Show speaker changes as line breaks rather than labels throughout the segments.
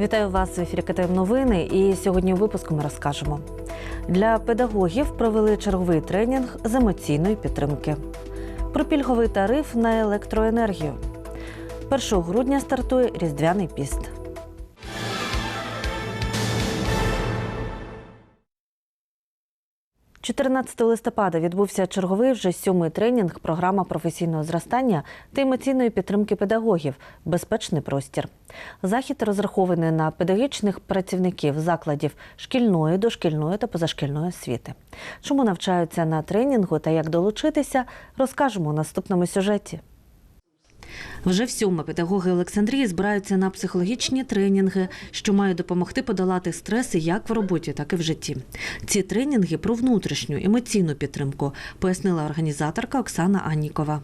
Вітаю вас в ефірі КТМ Новини. І сьогодні у випуску ми розкажемо. Для педагогів провели черговий тренінг з емоційної підтримки. Про пільговий тариф на електроенергію. 1 грудня стартує Різдвяний піст. – 14 листопада відбувся черговий вже сьомий тренінг програма професійного зростання та емоційної підтримки педагогів Безпечний простір. Захід розрахований на педагогічних працівників закладів шкільної, дошкільної та позашкільної освіти. Чому навчаються на тренінгу та як долучитися, розкажемо у наступному сюжеті. Вже всьому педагоги Олександрії збираються на психологічні тренінги, що мають допомогти подолати стреси як в роботі, так і в житті. Ці тренінги про внутрішню емоційну підтримку, пояснила організаторка Оксана Аннікова.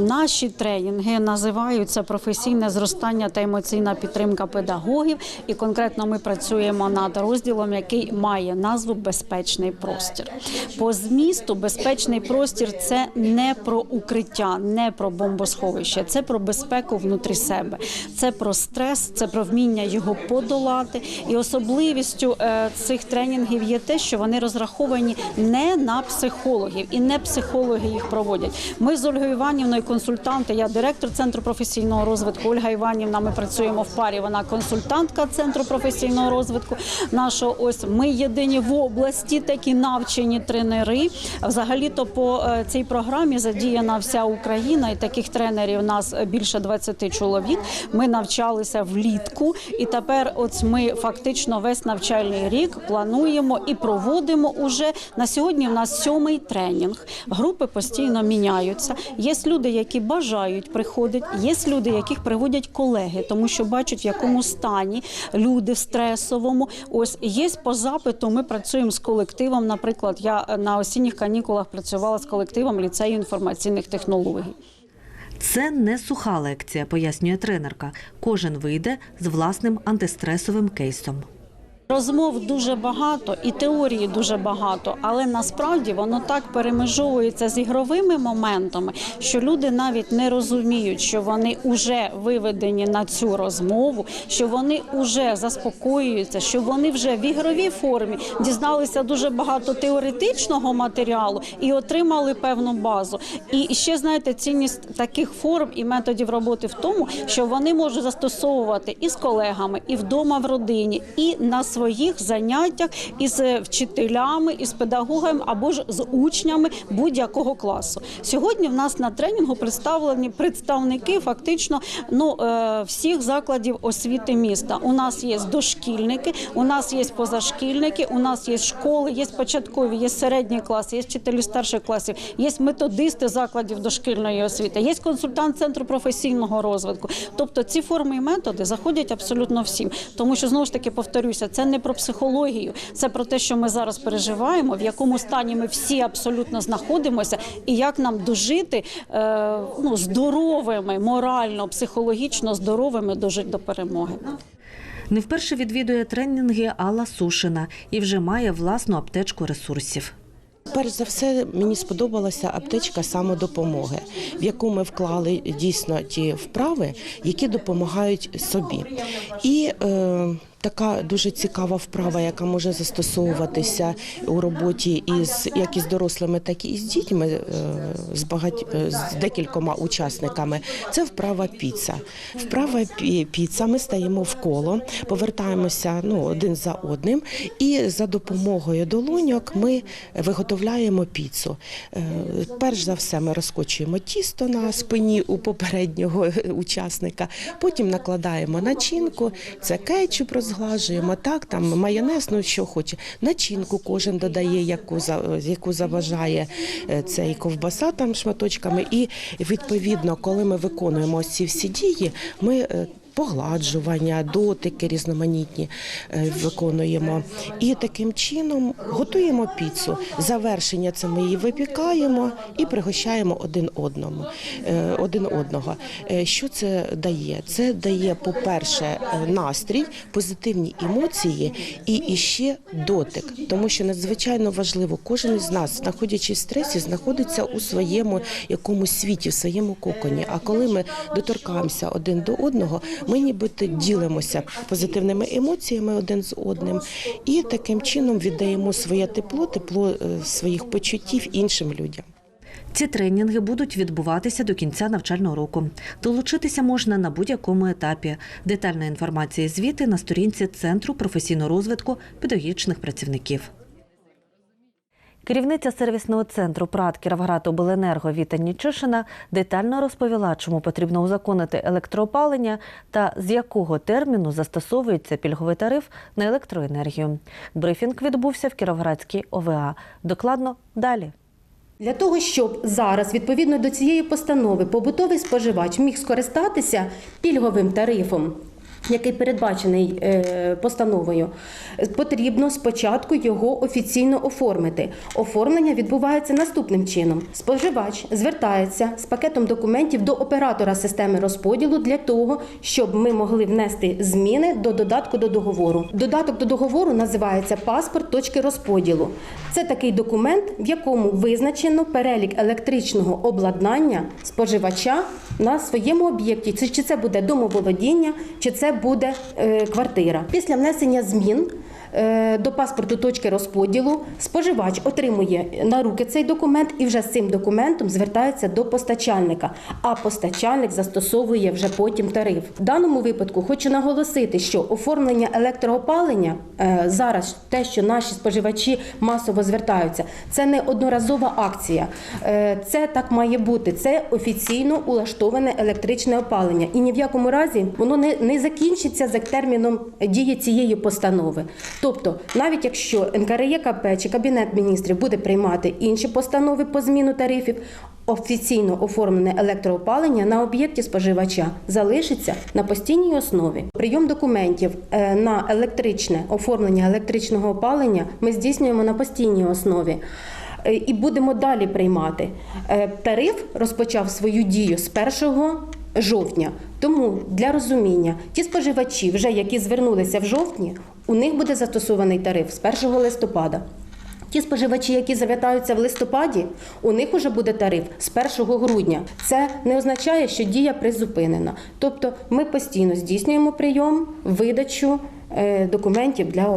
Наші тренінги називаються професійне зростання та емоційна підтримка педагогів. І конкретно ми працюємо над розділом, який має назву Безпечний простір. По змісту безпечний простір це не про укриття, не про бомбосховище, це про безпеку внутрі себе, це про стрес, це про вміння його подолати. І особливістю е, цих тренінгів є те, що вони розраховані не на психологів, і не психологи їх проводять. Ми з Ольгою Іванівною консультанти. Я директор центру професійного розвитку. Ольга Іванівна. Ми працюємо в парі. Вона консультантка центру професійного розвитку. Нашого ось ми єдині в області такі навчені тренери. Взагалі, то по е, цій програмі задіяна вся Україна, і таких тренерів у нас більше 20 чоловік. Ми навчалися влітку, і тепер, от ми фактично весь навчальний рік плануємо і проводимо уже на сьогодні. У нас сьомий тренінг. Групи постійно міняються. Є люди, які бажають приходити, є люди, яких приводять колеги, тому що бачать, в якому стані люди в стресовому. Ось є по запиту. Ми працюємо з колективом. Наприклад, я на осінніх канікулах працювала з колективом ліцею інформаційних технологій.
Це не суха лекція, пояснює тренерка. Кожен вийде з власним антистресовим кейсом.
Розмов дуже багато і теорії дуже багато, але насправді воно так перемежовується з ігровими моментами, що люди навіть не розуміють, що вони вже виведені на цю розмову, що вони вже заспокоюються, що вони вже в ігровій формі дізналися дуже багато теоретичного матеріалу і отримали певну базу. І ще знаєте, цінність таких форм і методів роботи в тому, що вони можуть застосовувати і з колегами, і вдома в родині, і на своїх заняттях із вчителями, із педагогами або ж з учнями будь-якого класу. Сьогодні в нас на тренінгу представлені представники фактично ну е, всіх закладів освіти міста. У нас є дошкільники, у нас є позашкільники, у нас є школи, є початкові, є середні класи, є вчителі старших класів, є методисти закладів дошкільної освіти, є консультант центру професійного розвитку. Тобто ці форми і методи заходять абсолютно всім, тому що знову ж таки повторюся, це не про психологію, це про те, що ми зараз переживаємо, в якому стані ми всі абсолютно знаходимося, і як нам дожити е, ну, здоровими, морально, психологічно здоровими дожити до перемоги.
Не вперше відвідує тренінги Алла Сушина і вже має власну аптечку ресурсів.
Перш за все, мені сподобалася аптечка самодопомоги, в яку ми вклали дійсно ті вправи, які допомагають собі. І е, така дуже цікава вправа, яка може застосовуватися у роботі із як із дорослими, так і з дітьми е, з багать е, з декількома учасниками. Це вправа піца. Вправа піца. Ми стаємо в коло, повертаємося ну один за одним, і за допомогою долоньок ми виготовляємо піцу. Е, Перш за все, ми розкочуємо тісто на спині у попереднього учасника. Потім накладаємо начинку, це кетчуп розглажуємо, так там майонез, ну що хоче. Начинку кожен додає, яку яку заважає е, цей ковбаса там шматочками. І відповідно, коли ми виконуємо ці всі дії, ми е, погладжування, дотики різноманітні е, виконуємо. І таким чином готуємо піцу. Завершення це ми її випікаємо і пригощаємо один одному. е, Один одного. Е, Що це дає? Це дає, по-перше, настрій, позитивні емоції і іще дотик, тому що надзвичайно важливо, кожен із нас, знаходячись в стресі, знаходиться у своєму якомусь світі, в своєму коконі. А коли ми доторкаємося один до одного, Ми нібито ділимося позитивними емоціями один з одним, і таким чином віддаємо своє тепло, тепло е, своїх почуттів іншим людям.
Ці тренінги будуть відбуватися до кінця навчального року. Долучитися можна на будь-якому етапі. Детальна інформація і звіти на сторінці Центру професійного розвитку педагогічних працівників. Керівниця сервісного центру ПРАТ Кіровград Обленерго Віта Нічишина детально розповіла, чому потрібно узаконити електроопалення та з якого терміну застосовується пільговий тариф на електроенергію. Брифінг відбувся в Кіровоградській ОВА. Докладно далі.
Для того, щоб зараз, відповідно до цієї постанови, побутовий споживач міг скористатися пільговим тарифом, який передбачений е, постановою, потрібно спочатку його офіційно оформити. Оформлення відбувається наступним чином: споживач звертається з пакетом документів до оператора системи розподілу для того, щоб ми могли внести зміни до додатку до договору. Додаток до договору називається паспорт точки розподілу. Це такий документ, в якому визначено перелік електричного обладнання споживача на своєму об'єкті. Чи це буде домоволодіння, чи це буде е, квартира. Після внесення змін. Е, До паспорту точки розподілу споживач отримує на руки цей документ і вже з цим документом звертається до постачальника. А постачальник застосовує вже потім тариф. В даному випадку хочу наголосити, що оформлення електроопалення е, зараз те, що наші споживачі масово звертаються, це не одноразова акція. Е, Це так має бути. Це офіційно улаштоване електричне опалення. І ні в якому разі воно не, не закінчиться за терміном дії цієї постанови. Тобто, навіть якщо НКРЕКП чи Кабінет міністрів буде приймати інші постанови по зміну тарифів, офіційно оформлене електроопалення на об'єкті споживача залишиться на постійній основі. Прийом документів е, на електричне оформлення електричного опалення ми здійснюємо на постійній основі. Е, І будемо далі приймати. Е, Тариф розпочав свою дію з 1 жовтня. Тому для розуміння, ті споживачі, вже які звернулися в жовтні, у них буде застосований тариф з 1 листопада. Ті споживачі, які завітаються в листопаді, у них уже буде тариф з 1 грудня. Це не означає, що дія призупинена. Тобто ми постійно здійснюємо прийом, видачу е, документів для,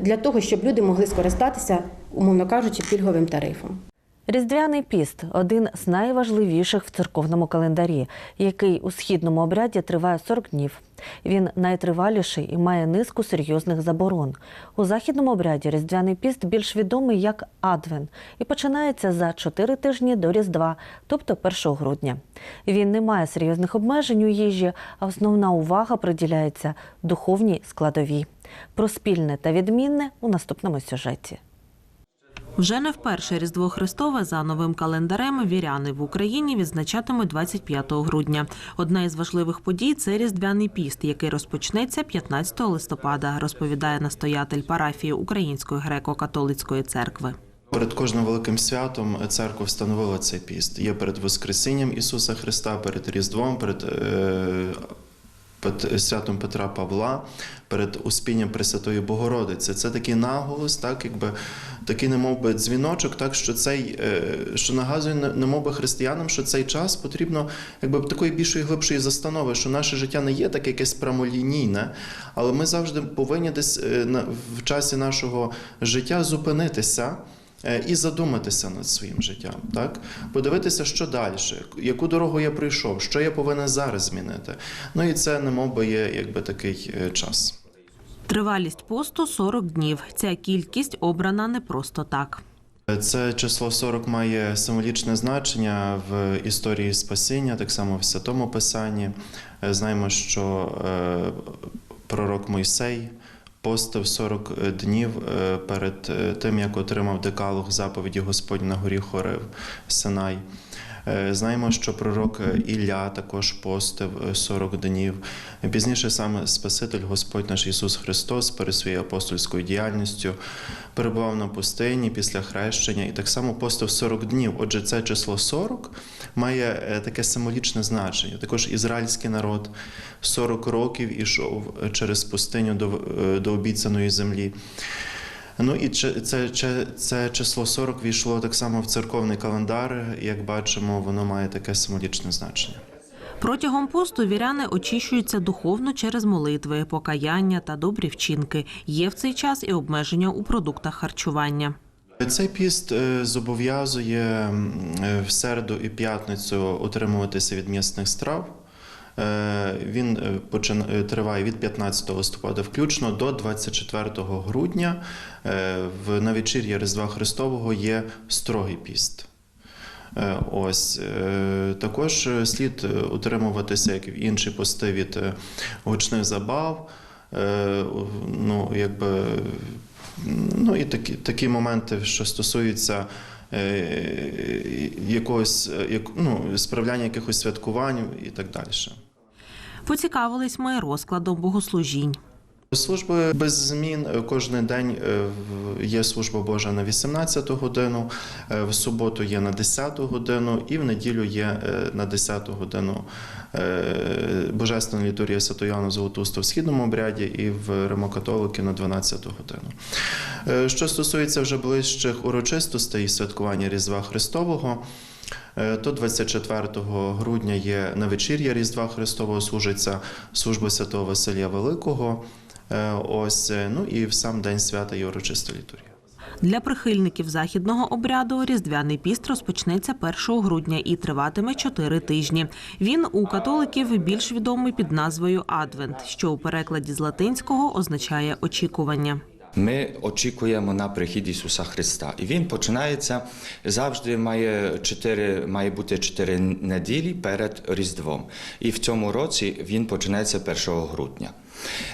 для того, щоб люди могли скористатися, умовно кажучи, пільговим тарифом.
Різдвяний піст один з найважливіших в церковному календарі, який у східному обряді триває 40 днів. Він найтриваліший і має низку серйозних заборон. У західному обряді Різдвяний піст більш відомий як Адвен і починається за 4 тижні до Різдва, тобто 1 грудня. Він не має серйозних обмежень у їжі, а основна увага приділяється духовній складовій. Про спільне та відмінне у наступному сюжеті.
Вже не вперше Різдво Христове за новим календарем віряни в Україні відзначатимуть 25 грудня. Одна із важливих подій це Різдвяний піст, який розпочнеться 15 листопада, розповідає настоятель парафії Української греко-католицької церкви.
Перед кожним великим святом церква встановила цей піст. Є перед Воскресінням Ісуса Христа, перед Різдвом, перед е, святом Петра Павла, перед Успінням Пресвятої Богородиці. Це такий наголос, так якби такий, немов би дзвіночок, так що цей, е, що нагадує, не- немов би християнам, що цей час потрібно якби такої більшої глибшої застанови, що наше життя не є таке якесь прямолінійне, але ми завжди повинні десь е, в часі нашого життя зупинитися. Е, І задуматися над своїм життям, так подивитися, що далі, яку дорогу я пройшов, що я повинен зараз змінити. Ну і це не би є якби такий е, час.
Тривалість посту 40 днів. Ця кількість обрана не просто так.
Е, Це число 40 має символічне значення в історії спасіння, так само в святому писанні. Знаємо, що пророк Мойсей постив 40 днів е, перед е, тим, як отримав декалог заповіді Господь на горі Хорив Синай. Е, Знаємо, що пророк Ілля також постив е, 40 днів. Пізніше саме Спаситель Господь наш Ісус Христос перед своєю апостольською діяльністю перебував на пустині після хрещення і так само постив 40 днів. Отже, це число 40 має е, таке символічне значення. Також ізраїльський народ 40 років ішов через пустиню до, е, до обіцяної землі. Ну і це, це, це, число 40 війшло так само в церковний календар. Як бачимо, воно має таке символічне значення.
Протягом посту віряни очищуються духовно через молитви, покаяння та добрі вчинки. Є в цей час і обмеження у продуктах харчування.
Цей піст е, зобов'язує е, в середу і п'ятницю утримуватися від м'ясних страв. Е, Він е, е, триває від 15 листопада включно до 24 грудня. В навечір'я Різдва Христового є строгий піст. Ось також слід утримуватися, як і інші пости від гучних забав. Ну, якби, ну і такі, такі моменти, що стосуються якогось е, як, ну, справляння якихось святкувань і так далі.
Поцікавились ми розкладом богослужінь.
Служби без змін кожен день е, є служба Божа на 18 годину, е, в суботу є на 10 годину і в неділю є е, на 10 годину е, Божественна літургія Святояна Золотуста в східному обряді і в римокатолики на 12 годину. Е, Що стосується вже ближчих урочистостей і святкування Різдва Христового, Е, То 24 грудня є на вечір'я Різдва Христового служиться служба святого Василія Великого. Е, Ось е, ну і в сам день свята є урочиста літургія.
Для прихильників західного обряду різдвяний піст розпочнеться 1 грудня і триватиме 4 тижні. Він у католиків більш відомий під назвою Адвент, що у перекладі з латинського означає очікування.
Ми очікуємо на прихід Ісуса Христа. І він починається завжди має чотири, має бути чотири неділі перед Різдвом. І в цьому році він починається 1 грудня.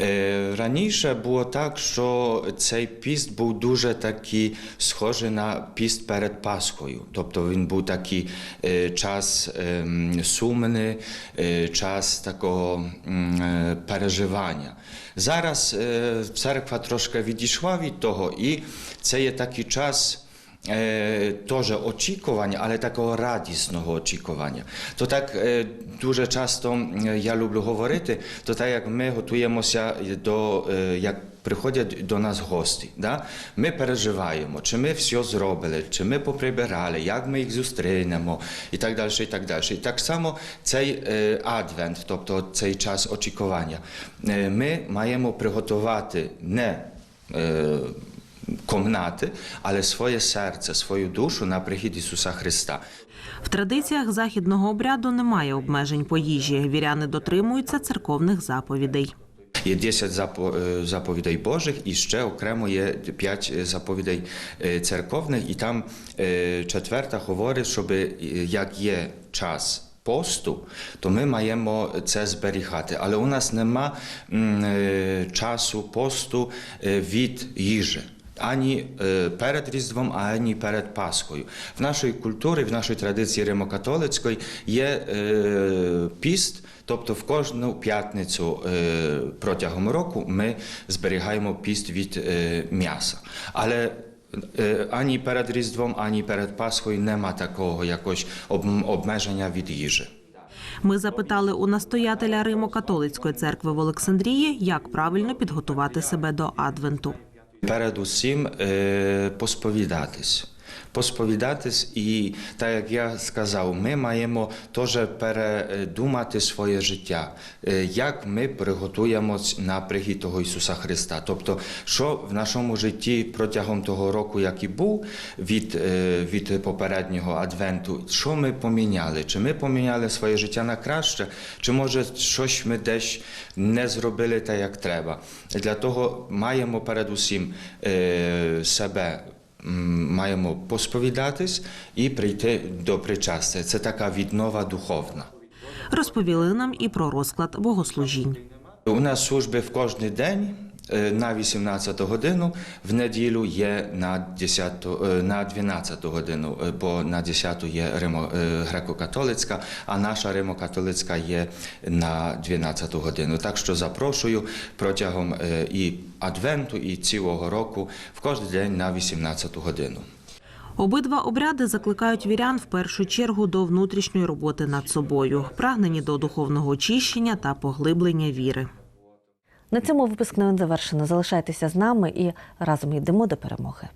Е, Раніше було так, що цей піст був дуже такий схожий на піст перед Пасхою. Тобто він був такий е, час ем, сумний, е, час такого переживання. Зараз церква трошки відійшла від того, і це є такий час. Теж очікування, але такого радісного очікування. То так е, дуже часто я люблю говорити, то так як ми готуємося до як приходять до нас гості. Да? Ми переживаємо, чи ми все зробили, чи ми поприбирали, як ми їх зустрінемо, і так далі. І так далі. І так само цей адвент, тобто цей час очікування, ми маємо приготувати не. Е, Комнати, але своє серце, свою душу на прихід Ісуса Христа.
В традиціях західного обряду немає обмежень по їжі. Віряни дотримуються церковних заповідей.
Є 10 запо- е, заповідей Божих, і ще окремо є 5 заповідей е, церковних, і там е, четверта говорить, щоб е, як є час. Посту, то ми маємо це зберігати. Але у нас нема е, часу посту е, від їжі. Ані е, перед Різдвом, ані перед Пасхою. В нашій культурі, в нашій традиції римокатолицької є е, піст, тобто в кожну п'ятницю е, протягом року ми зберігаємо піст від м'яса. Але ані перед Різдвом, ані перед Пасхою нема такого якось об- обмеження від їжі.
Ми запитали у настоятеля Римо-католицької церкви в Олександрії, як правильно підготувати себе до адвенту.
Передусім е, посповідатись. Посповідатись, і так як я сказав, ми маємо теж передумати своє життя, е, як ми приготуємось на прихід того Ісуса Христа. Тобто, що в нашому житті протягом того року, який був від, е, від попереднього адвенту, що ми поміняли? Чи ми поміняли своє життя на краще, чи може щось ми десь не зробили так, як треба? Для того маємо передусім е, себе. Маємо посповідатись і прийти до причастя. Це така віднова духовна.
Розповіли нам і про розклад богослужінь.
У нас служби в кожний день на 18 годину, в неділю є на 10, е, на 12 годину, е, бо на 10 є Римо, е, греко-католицька, а наша Римо-католицька є на 12 годину. Так що запрошую протягом е, і адвенту, і цілого року в кожен день на 18 годину.
Обидва обряди закликають вірян в першу чергу до внутрішньої роботи над собою, прагнені до духовного очищення та поглиблення віри.
На цьому випуск новин завершено. Залишайтеся з нами і разом йдемо до перемоги.